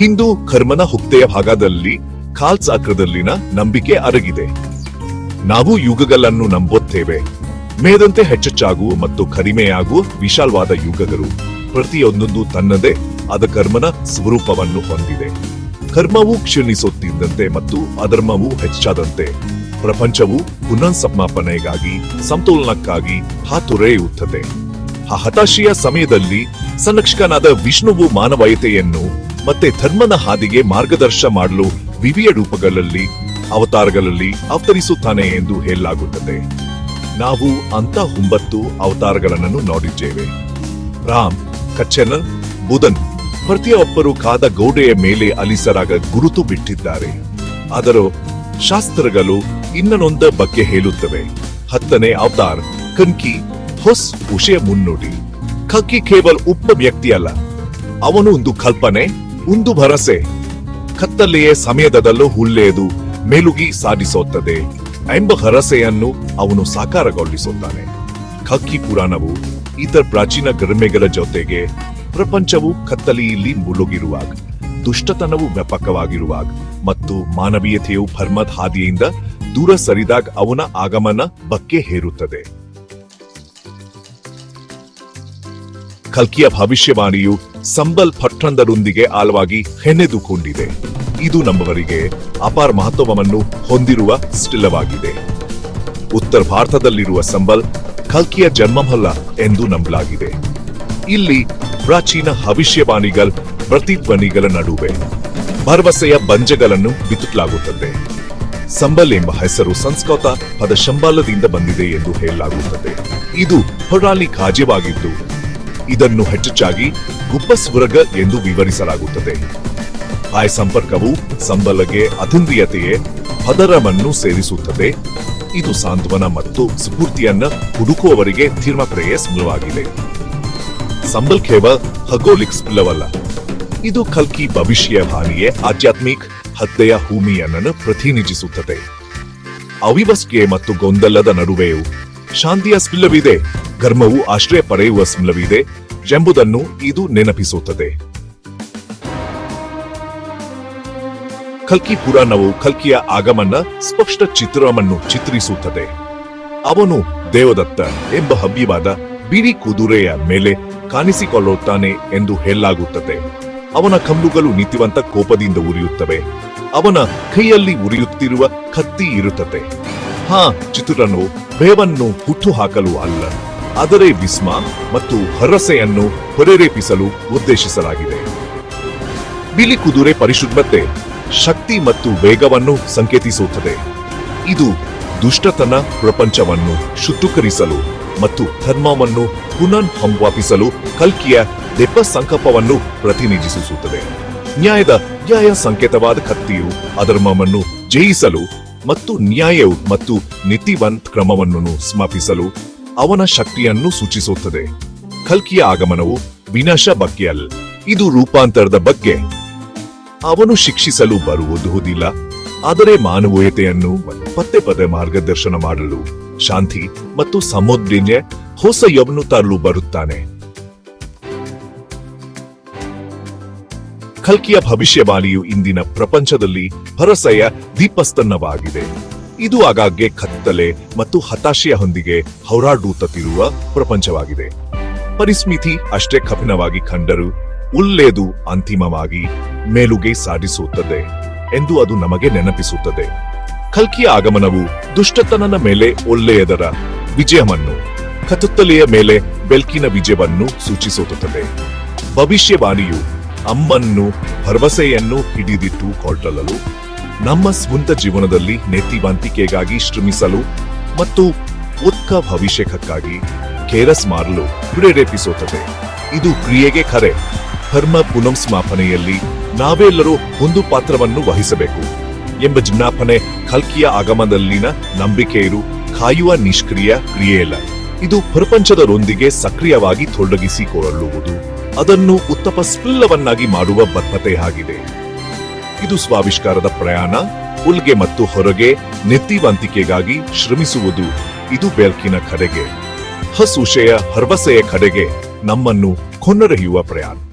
ಹಿಂದೂ ಕರ್ಮನ ಹುಕ್ತೆಯ ಭಾಗದಲ್ಲಿ ಖಾಲ್ಸ್ ಅಕ್ರದಲ್ಲಿನ ನಂಬಿಕೆ ಅರಗಿದೆ ನಾವು ಯುಗಗಳನ್ನು ನಂಬುತ್ತೇವೆ. ಮೇದಂತೆ ಹೆಚ್ಚೆಚ್ಚಾಗುವ ಮತ್ತು ಕಡಿಮೆಯಾಗುವ ವಿಶಾಲವಾದ ಯುಗಗಳು ಪ್ರತಿಯೊಂದೊಂದು ತನ್ನದೇ ಆದ ಕರ್ಮನ ಸ್ವರೂಪವನ್ನು ಹೊಂದಿದೆ. ಕರ್ಮವು ಕ್ಷೀಣಿಸುತ್ತಿದ್ದಂತೆ ಮತ್ತು ಅಧರ್ಮವು ಹೆಚ್ಚಾದಂತೆ ಪ್ರಪಂಚವು ಪುನಃಸಮಾಪನೆಗಾಗಿ ಸಮತೋಲನಕ್ಕಾಗಿ ಹಾತೊರೆಯುತ್ತದೆ. ಆ ಹತಾಶೆಯ ಸಮಯದಲ್ಲಿ ಸಂರಕ್ಷಕನಾದ ವಿಷ್ಣುವು ಮಾನವೀಯತೆಯನ್ನು ಮತ್ತೆ ಧರ್ಮನ ಹಾದಿಗೆ ಮಾರ್ಗದರ್ಶ ಮಾಡಲು ವಿವಿಯ ರೂಪಗಳಲ್ಲಿ, ಅವತಾರಗಳಲ್ಲಿ ಅವತರಿಸುತ್ತಾನೆ ಎಂದು ಹೇಳಲಾಗುತ್ತದೆ. ನಾವು ಅಂತ ಒಂಬತ್ತು ಅವತಾರಗಳನ್ನು ನೋಡಿದ್ದೇವೆ. ರಾಮ್ ಕಚ್ಚನ ಬುಧನ್ ಪ್ರತಿಯೊಬ್ಬರು ಕಾದ ಗೋಡೆಯ ಮೇಲೆ ಅಲಿಸರಾಗ ಗುರುತು ಬಿಟ್ಟಿದ್ದಾರೆ. ಆದರೂ ಶಾಸ್ತ್ರಗಳು ಇನ್ನೊಂದ ಬಗ್ಗೆ ಹೇಳುತ್ತವೆ. ಹತ್ತನೇ ಅವತಾರ್, ಕನ್ಕಿ, ಹೊಸ್ ವಿಷಯ ಮುನ್ನುಡಿ. ಕಕ್ಕಿ ಕೇವಲ ಒಬ್ಬ ವ್ಯಕ್ತಿ ಅಲ್ಲ ಅವನು ಒಂದು ಕಲ್ಪನೆ ಒಂದು ಭರಸೆ. ಕತ್ತಲೆಯ ಸಮಯದಲ್ಲೂ ಹುಲ್ಲೆಯದು ಮೇಲುಗಿ ಸಾಧಿಸುತ್ತದೆ ಎಂಬ ಭರಸೆಯನ್ನು ಅವನು ಸಾಕಾರಗೊಳಿಸುತ್ತಾನೆ. ಖಕ್ಕಿ ಪುರಾಣವು ಇತರ ಪ್ರಾಚೀನ ಗರಿಮೆಗಳ ಜೊತೆಗೆ ಪ್ರಪಂಚವು ಕತ್ತಲೆಯಲ್ಲಿ ಮುಳುಗಿರುವಾಗ, ದುಷ್ಟತನವು ವ್ಯಾಪಕವಾಗಿರುವಾಗ ಮತ್ತು ಮಾನವೀಯತೆಯು ಭರ್ಮದ ಹಾದಿಯಿಂದ ದೂರ ಸರಿದಾಗ ಅವನ ಆಗಮನ ಬಕ್ಕೆ ಹೇರುತ್ತದೆ. ಕಲ್ಕಿಯ ಭವಿಷ್ಯವಾಣಿಯು ಸಂಬಲ್ ಪಟ್ಟಣದರೊಂದಿಗೆ ಆಳವಾಗಿ ಹೆಣೆದುಕೊಂಡಿದೆ. ಇದು ನಮ್ಮವರಿಗೆ ಅಪಾರ ಮಹತ್ವವನ್ನು ಹೊಂದಿರುವ ಸ್ಥಳವಾಗಿದೆ. ಉತ್ತರ ಭಾರತದಲ್ಲಿರುವ ಸಂಬಲ್ ಕಲ್ಕಿಯ ಜನ್ಮಹಲ್ಲ ಎಂದು ನಂಬಲಾಗಿದೆ. ಇಲ್ಲಿ ಪ್ರಾಚೀನ ಭವಿಷ್ಯವಾಣಿಗಳ ಪ್ರತಿಧ್ವನಿಗಳ ನಡುವೆ ಭರವಸೆಯ ಬಂಜಗಳನ್ನು ಬಿತ್ತಲಾಗುತ್ತದೆ. ಸಂಬಲ್ ಎಂಬ ಹೆಸರು ಸಂಸ್ಕೃತ ಪದ ಶಂಬಾಲದಿಂದ ಬಂದಿದೆ ಎಂದು ಹೇಳಲಾಗುತ್ತದೆ. ಇದು ಹೊರಾಳಿ ಕಾಜ್ಯವಾಗಿದ್ದು ಇದನ್ನು ಹೆಚ್ಚಾಗಿ ಗುಪ್ಪಸ್ವರ್ಗ ಎಂದು ವಿವರಿಸಲಾಗುತ್ತದೆ. ಆ ಸಂಪರ್ಕವು ಸಂಬಲಗೆ ಅತಿಂದ್ರಿಯತೆಯೇ ಹದರವನ್ನು ಸೇರಿಸುತ್ತದೆ. ಇದು ಸಾಂತ್ವನ ಮತ್ತು ಸ್ಫೂರ್ತಿಯನ್ನು ಹುಡುಕುವವರಿಗೆ ತೀರ್ಮ ಸ್ಮೃವಾಗಿದೆ ಸಂಬಲ್ ಖೇವ ಹಗೋಲಿಕ್ ಇದು ಕಲ್ಕಿ ಭವಿಷ್ಯ ಭಾನಿಯೇ ಆಧ್ಯಾತ್ಮಿಕ್ ಹತ್ಯೆಯ ಭೂಮಿಯನ್ನು ಪ್ರತಿನಿಧಿಸುತ್ತದೆ. ಅವಿವಸ್ಕೆ ಮತ್ತು ಗೊಂದಲದ ನಡುವೆಯೂ ಶಾಂತಿಯ ಸ್ಮಿಲ್ಲವಿದೆ, ಧರ್ಮವು ಆಶ್ರಯ ಪಡೆಯುವ ಸ್ಮಿಲ್ಲವಿದೆ ಎಂಬುದನ್ನು ಇದು ನೆನಪಿಸುತ್ತದೆ. ಕಲ್ಕಿ ಪುರಾಣವು ಕಲ್ಕಿಯ ಆಗಮನ ಸ್ಪಷ್ಟ ಚಿತ್ರವನ್ನು ಚಿತ್ರಿಸುತ್ತದೆ. ಅವನು ದೇವದತ್ತ ಎಂಬ ಹವ್ಯವಾದ ಬಿಳಿ ಕುದುರೆಯ ಮೇಲೆ ಕಾಣಿಸಿಕೊಳ್ಳುತ್ತಾನೆ ಎಂದು ಹೇಳಲಾಗುತ್ತದೆ. ಅವನ ಕಂಬುಗಳು ನಿತ್ಯವಂತ ಕೋಪದಿಂದ ಉರಿಯುತ್ತವೆ. ಅವನ ಕೈಯಲ್ಲಿ ಉರಿಯುತ್ತಿರುವ ಕತ್ತಿ ಇರುತ್ತದೆ. ಹಾ, ಚಿತ್ರನು ಬೇವನ್ನು ಹುಟ್ಟು ಹಾಕಲು ಅಲ್ಲ. ಆದರೆ ವಿಸ್ಮ ಮತ್ತು ಹರಸೆಯನ್ನು ಪ್ರೇರೇಪಿಸಲು ಉದ್ದೇಶಿಸಲಾಗಿದೆ. ಬಿಳಿ ಕುದುರೆ ಪರಿಶುದ್ಧತೆ, ಶಕ್ತಿ ಮತ್ತು ವೇಗವನ್ನು ಸಂಕೇತಿಸುತ್ತದೆ. ಇದು ದುಷ್ಟತನ ಪ್ರಪಂಚವನ್ನು ಶುದ್ಧೀಕರಿಸಲು ಮತ್ತು ಧರ್ಮವನ್ನು ಪುನಃ ಹಂವಾಪಿಸಲು ಕಲ್ಕಿಯ ದೆಪ್ಪ ಸಂಕಲ್ಪವನ್ನು ಪ್ರತಿನಿಧಿಸುತ್ತದೆ. ನ್ಯಾಯದ ನ್ಯಾಯ ಸಂಕೇತವಾದ ಕತ್ತಿಯು ಅಧರ್ಮವನ್ನು ಜಯಿಸಲು ಮತ್ತು ನ್ಯಾಯವು ಮತ್ತು ನೀತಿವಂತ ಕ್ರಮವನ್ನು ಸ್ಮಾಪಿಸಲು ಅವನ ಶಕ್ತಿಯನ್ನು ಸೂಚಿಸುತ್ತದೆ. ಕಲ್ಕಿಯ ಆಗಮನವು ವಿನಾಶ ಬಗ್ಗೆ ಅಲ್ಲ ಇದು ರೂಪಾಂತರದ ಬಗ್ಗೆ. ಅವನು ಶಿಕ್ಷಿಸಲು ಬರುವುದುವುದಿಲ್ಲ ಆದರೆ ಮಾನವೀಯತೆಯನ್ನು ಪತ್ತೆ ಪದೇ ಮಾರ್ಗದರ್ಶನ ಮಾಡಲು ಶಾಂತಿ ಮತ್ತು ಸಮುದ್ರಿನ್ಯ ಹೊಸ ಯವನ್ನು ತರಲು ಬರುತ್ತಾನೆ. ಕಲ್ಕಿಯ ಭವಿಷ್ಯವಾಣಿಯು ಇಂದಿನ ಪ್ರಪಂಚದಲ್ಲಿ ಭರಸೆಯ ದೀಪಸ್ತನ್ನವಾಗಿದೆ. ಇದು ಆಗಾಗ್ಗೆ ಕತ್ತಲೆ ಮತ್ತು ಹತಾಶೆಯ ಹೊಂದಿಗೆ ಹೋರಾಡುತ್ತಿರುವ ಪ್ರಪಂಚವಾಗಿದೆ. ಪರಿಸ್ಮಿತಿ ಅಷ್ಟೇ ಕಠಿಣವಾಗಿ ಕಂಡರು ಉಲ್ಲೇದು ಅಂತಿಮವಾಗಿ ಮೇಲುಗೆ ಸಾಧಿಸುತ್ತದೆ ಎಂದು ಅದು ನಮಗೆ ನೆನಪಿಸುತ್ತದೆ. ಖಲ್ಕಿಯ ಆಗಮನವು ದುಷ್ಟತನನ ಮೇಲೆ ಒಳ್ಳೆಯದರ ವಿಜಯವನ್ನು ಕತ್ತಲೆಯ ಮೇಲೆ ಬೆಲ್ಕಿನ ವಿಜಯವನ್ನು ಸೂಚಿಸುತ್ತದೆ. ಭವಿಷ್ಯವಾಣಿಯು ಅಮ್ಮನ್ನು ಭರವಸೆಯನ್ನು ಹಿಡಿದಿಟ್ಟು ಕೊಟ್ಟಲಲು ನಮ್ಮ ಸ್ವಂತ ಜೀವನದಲ್ಲಿ ನೆತ್ತಿವಂತಿಕೆಗಾಗಿ ಶ್ರಮಿಸಲು ಮತ್ತು ಉತ್ಕ ಭವಿಷ್ಯಕ್ಕಾಗಿ ಕೇರಸ್ ಮಾಡಲು ಪ್ರೇರೇಪಿಸುತ್ತದೆ ಇದು ಕ್ರಿಯೆಗೆ ಕರೆ. ಧರ್ಮ ಪುನಃಸ್ಮಾಪನೆಯಲ್ಲಿ ನಾವೆಲ್ಲರೂ ಒಂದು ಪಾತ್ರವನ್ನು ವಹಿಸಬೇಕು ಎಂಬ ಜ್ಞಾಪನೆ ಕಲ್ಕಿಯ ಆಗಮನದಲ್ಲಿನ ನಂಬಿಕೆಯರು ಕಾಯುವ ನಿಷ್ಕ್ರಿಯ ಕ್ರಿಯೆಯಲ್ಲ. ಇದು ಪ್ರಪಂಚದರೊಂದಿಗೆ ಸಕ್ರಿಯವಾಗಿ ತೊಡಗಿಸಿಕೊಳ್ಳುವುದು. ಅದನ್ನು ಉತ್ತಮ ಸ್ಪಿಲ್ಲವನ್ನಾಗಿ ಮಾಡುವ ಬದ್ಧತೆ ಆಗಿದೆ. ಇದು ಸ್ವಾವಿಷ್ಕಾರದ ಪ್ರಯಾಣ, ಉಲ್ಗೆ ಮತ್ತು ಹೊರಗೆ ನೆತ್ತಿವಂತಿಕೆಗಾಗಿ ಶ್ರಮಿಸುವುದು ಇದು ಬೆಳಕಿನ ಕಡೆಗೆ. ಹಸುಷೆಯ ಹರ್ವಸೆಯ ಕಡೆಗೆ ನಮ್ಮನ್ನು ಕೊನ್ನರೆಯುವ ಪ್ರಯಾಣ.